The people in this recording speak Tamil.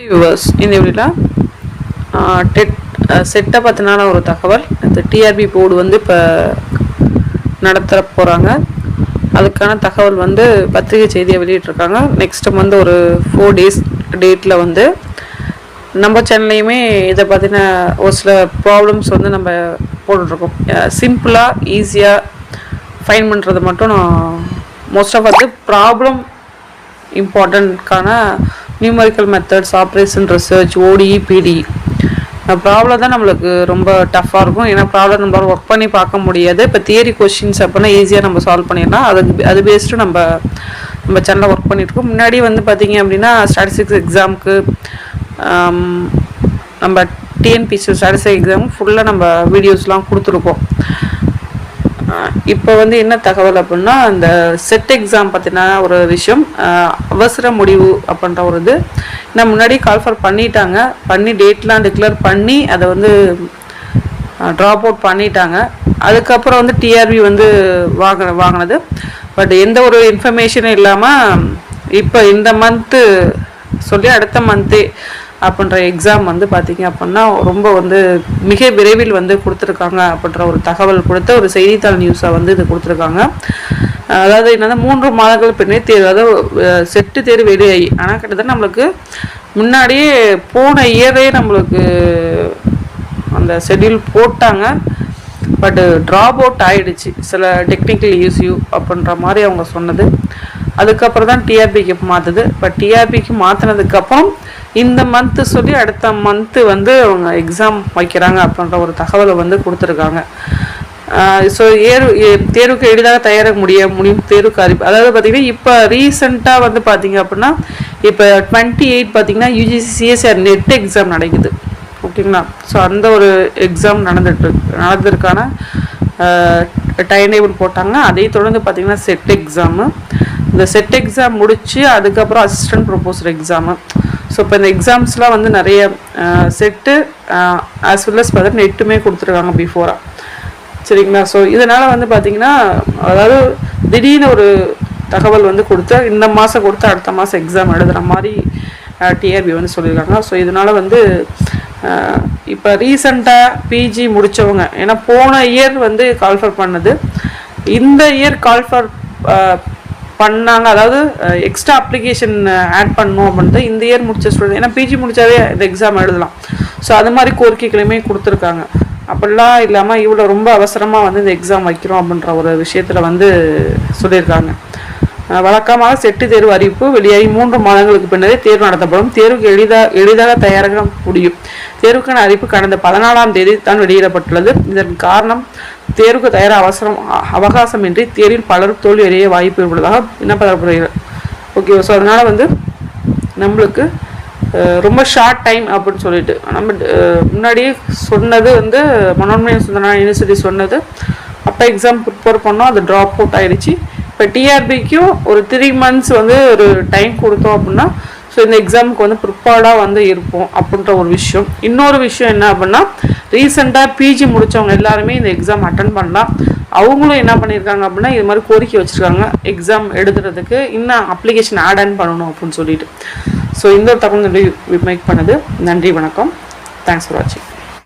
ஹாய் இந்த வீடியோவில் டெட் செட்டை பற்றினான ஒரு தகவல். இந்த டிஆர்பி போர்டு வந்து இப்போ நடத்த போகிறாங்க அதுக்கான தகவல் வந்து பத்திரிகை செய்தியை வெளியிட்டிருக்காங்க. நெக்ஸ்ட் வந்து ஒரு ஃபோர் டேஸ் டேட்டில் வந்து நம்ம சேனல்லையுமே இதை பற்றின ஒரு சில ப்ராப்ளம்ஸ் வந்து நம்ம போட்டுட்ருக்கோம். சிம்பிளாக ஈஸியாக ஃபைன் பண்ணுறது மட்டும் நான் மோஸ்ட் ஆஃப் வந்து problem இம்பார்ட்டண்ட்கான numerical methods operation research ODE PD problem தான் நம்மளுக்கு ரொம்ப டஃப்பாக இருக்கும். ஏன்னா ப்ராப்ளம் நம்மளால் ஒர்க் பண்ணி பார்க்க முடியாது. இப்போ தியரி கொஷின்ஸ் அப்படின்னா ஈஸியாக நம்ம சால்வ் பண்ணிடலாம். அது அது பேஸ்டு நம்ம நம்ம சேனலில் ஒர்க் பண்ணியிருக்கோம் முன்னாடி வந்து பார்த்தீங்க அப்படின்னா ஸ்டாட்டிஸ்டிக்ஸ் எக்ஸாமுக்கு நம்ம டிஎன்பிசி ஸ்டாட்டிஸ்டிக் எக்ஸாமுக்கு ஃபுல்லாக நம்ம வீடியோஸ்லாம் கொடுத்துருக்கோம். இப்போ வந்து என்ன தகவல் அப்படின்னா அந்த செட் எக்ஸாம் பற்றின ஒரு விஷயம் அவசர முடிவு அப்படின்ற ஒரு இது. நான் முன்னாடி கால்ஃபர் பண்ணிட்டாங்க. பண்ணி டேட்லாம் டிக்ளேர் பண்ணி அதை வந்து ட்ராப் அவுட் பண்ணிட்டாங்க. அதுக்கப்புறம் வந்து டிஆர்பி வந்து வாங்க வாங்கினது. பட் எந்த ஒரு இன்ஃபர்மேஷனும் இல்லாமல் இப்போ இந்த மந்த்து சொல்லி அடுத்த மந்த்தே அப்படின்ற எக்ஸாம் வந்து பார்த்தீங்க அப்படின்னா ரொம்ப வந்து மிக விரைவில் வந்து கொடுத்துருக்காங்க அப்படின்ற ஒரு தகவல் கொடுத்த ஒரு செய்தித்தாள் நியூஸை வந்து இது கொடுத்துருக்காங்க. அதாவது என்னன்னா மூன்று மாதங்கள் பின்னே தேர்வு அதாவது செட்டு தேர்வு வெளியாகி ஆனால் கிட்டத்தட்ட நம்மளுக்கு முன்னாடியே போன இயரே நம்மளுக்கு அந்த ஷெட்யூல் போட்டாங்க. பட்டு ட்ராப் அவுட் ஆகிடுச்சு சில டெக்னிக்கல் இஷ்யூ அப்படின்ற மாதிரி அவங்க சொன்னது. அதுக்கப்புறம் தான் டிஆர்பிக்கு மாற்றுது பட் டிஆர்பிக்கு மாற்றினதுக்கப்புறம் இந்த மந்த்து சொல்லி அடுத்த மந்த்து வந்து அவங்க எக்ஸாம் வைக்கிறாங்க அப்படின்ற ஒரு தகவலை வந்து கொடுத்துருக்காங்க. ஸோ ஏறு ஏ- தேர்வுக்கு எளிதாக தயாராக முடிய முடியும் தேர்வுக்கு அறிவிப்பு அதாவது பார்த்தீங்கன்னா இப்போ ரீசெண்டாக வந்து பார்த்தீங்க அப்படின்னா இப்போ டுவெண்ட்டி எயிட் பார்த்தீங்கன்னா யூஜிசி சிஎஸ்ஆர் நெட் எக்ஸாம் நடக்குது. ஓகேங்களா? ஸோ அந்த ஒரு எக்ஸாம் நடந்துட்டு நடந்திருக்கான டைம் டேபிள் போட்டாங்க. அதை தொடர்ந்து பார்த்தீங்கன்னா செட் எக்ஸாமு இந்த செட் எக்ஸாம் முடித்து அதுக்கப்புறம் அசிஸ்டன்ட் ப்ரொபோசர் எக்ஸாமு ஸோ இப்போ இந்த எக்ஸாம்ஸ்லாம் வந்து நிறைய செட்டு ஆஸ் வெல் அஸ் பார்த்தா நெட்டுமே கொடுத்துருக்காங்க பிஃபோராக சரிங்களா? ஸோ இதனால் வந்து பார்த்தீங்கன்னா அதாவது திடீர்னு ஒரு தகவல் வந்து கொடுத்து இந்த மாதம் கொடுத்து அடுத்த மாதம் எக்ஸாம் எழுதுகிற மாதிரி டிஆர்பி வந்து சொல்லியிருக்காங்க ஸோ இதனால் வந்து இப்போ ரீசண்டாக பிஜி முடித்தவங்க ஏன்னா போன இயர் வந்து கால்ஃபர் பண்ணது. இந்த இயர் கால்ஃபர் பண்ணாங்க. அதாவது எக்ஸ்ட்ரா அப்ளிகேஷன் ஆட் பண்ணணும் அப்படின்ட்டு இந்த இயர் முடிச்ச ஸ்டூடெண்ட் ஏன்னா பிஜி முடிச்சாவே இந்த எக்ஸாம் எழுதலாம். ஸோ அது மாதிரி கோரிக்கைகளையுமே கொடுத்துருக்காங்க. அப்படிலாம் இல்லாமல் இவ்வளோ ரொம்ப அவசரமாக வந்து இந்த எக்ஸாம் வைக்கிறோம் அப்படின்ற ஒரு விஷயத்தில் வந்து சொல்லியிருக்காங்க. வழக்கமாக செட்டு தேர்வு அறிவிப்பு வெளியாகி மூன்று மாதங்களுக்கு பின்னரே தேர்வு நடத்தப்படும். தேர்வுக்கு எளிதாக எளிதாக தயாராக முடியும். தேர்வுக்கான அறிவிப்பு கடந்த பதினாலாம் தேதி தான் வெளியிடப்பட்டுள்ளது. இதற்கு காரணம் தேர்வுக்கு தயார அவசரம் அவகாசமின்றி தேர்வில் பலரும் தோல்வி அடைய வாய்ப்பு இருப்பதாக விண்ணப்பப்படுகிறது ஓகே ஸோ அதனால் வந்து நம்மளுக்கு ரொம்ப ஷார்ட் டைம் அப்படின்னு சொல்லிட்டு நம்ம முன்னாடியே சொன்னது வந்து மனோன்மய சுந்தரா யூனிவர்சிட்டி சொன்னது. அப்போ எக்ஸாம் ப்ரிப்பேர் பண்ணோம் அது ட்ராப் அவுட் ஆகிடுச்சி இப்போ டிஆர்பிக்கும் ஒரு த்ரீ மந்த்ஸ் வந்து ஒரு டைம் கொடுத்தோம் அப்படின்னா ஸோ இந்த எக்ஸாமுக்கு வந்து ப்ரிப்பேர்டாக வந்து இருப்போம் அப்படின்ற ஒரு விஷயம். இன்னொரு விஷயம் என்ன அப்படின்னா ரீசெண்டாக பிஜி முடித்தவங்க எல்லாருமே இந்த எக்ஸாம் அட்டன் பண்ணலாம். அவங்களும் என்ன பண்ணியிருக்காங்க அப்படின்னா இது மாதிரி கோரிக்கை வச்சுருக்காங்க. எக்ஸாம் எழுதுறதுக்கு இன்னும் அப்ளிகேஷன் ஆட் ஆன் பண்ணணும் அப்படின்னு சொல்லிட்டு. ஸோ இந்த ஒரு தகவல் மேக் பண்ணது. நன்றி வணக்கம். தேங்க்ஸ் ஃபார் வாட்சிங்